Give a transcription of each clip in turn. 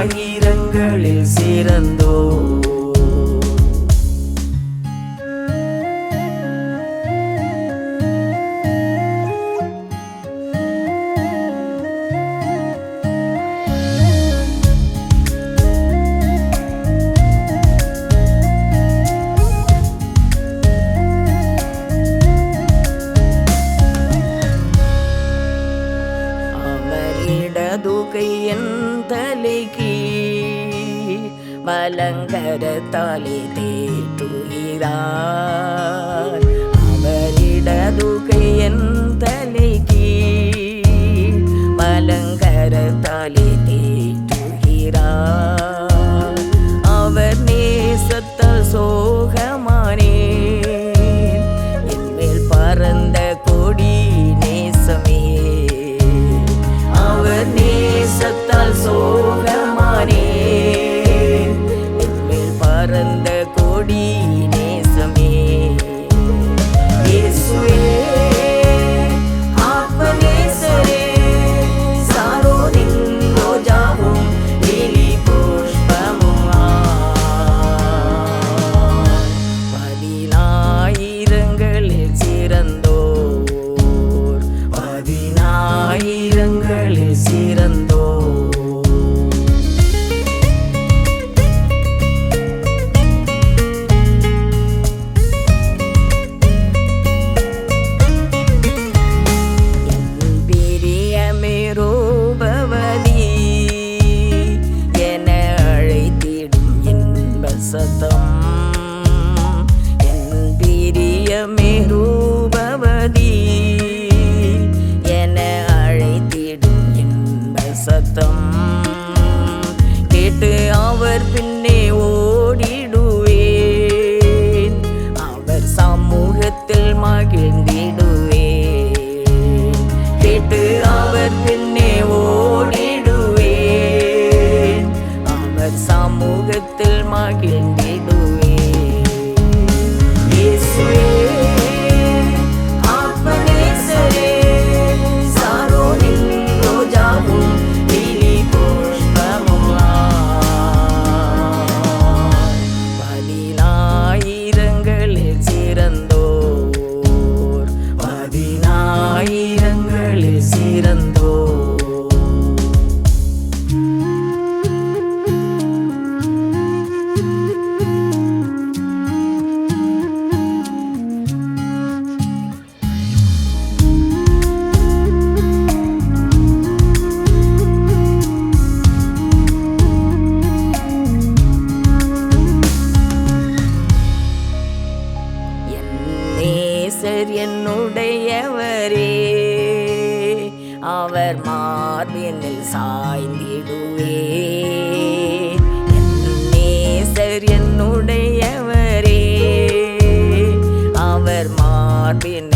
ஆயிரங்களில் சிறந்தோ മലങ്കരത്താലി തേറ്റുകിറാൻ അവരിടതു കയ്യൻ തലി key. dança tão கர்த்தர் என்னுடையவரே. அவர் மார்பினில் சாய்ந்திடுவே. நேசர் என்னுடையவரே. அவர் மார்பின்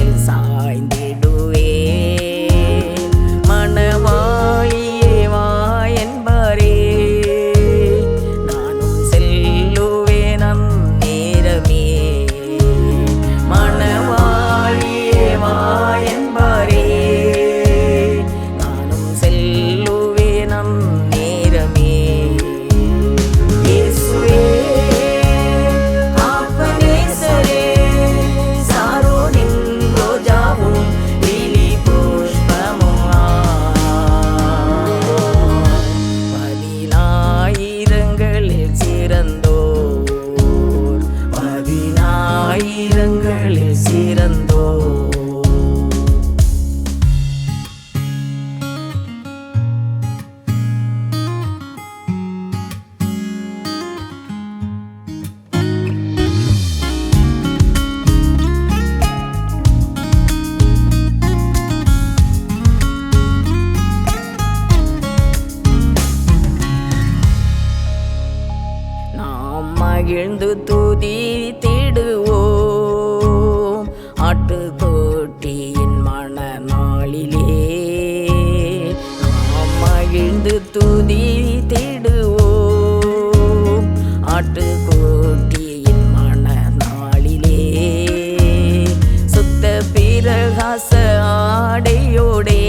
தோட்டியின் மன நாளிலே நாம் மகிழ்ந்து துதி தேடுவோம். ஆட்டு கோட்டியின் மன நாளிலே சுத்த பிரகாச ஆடையோடே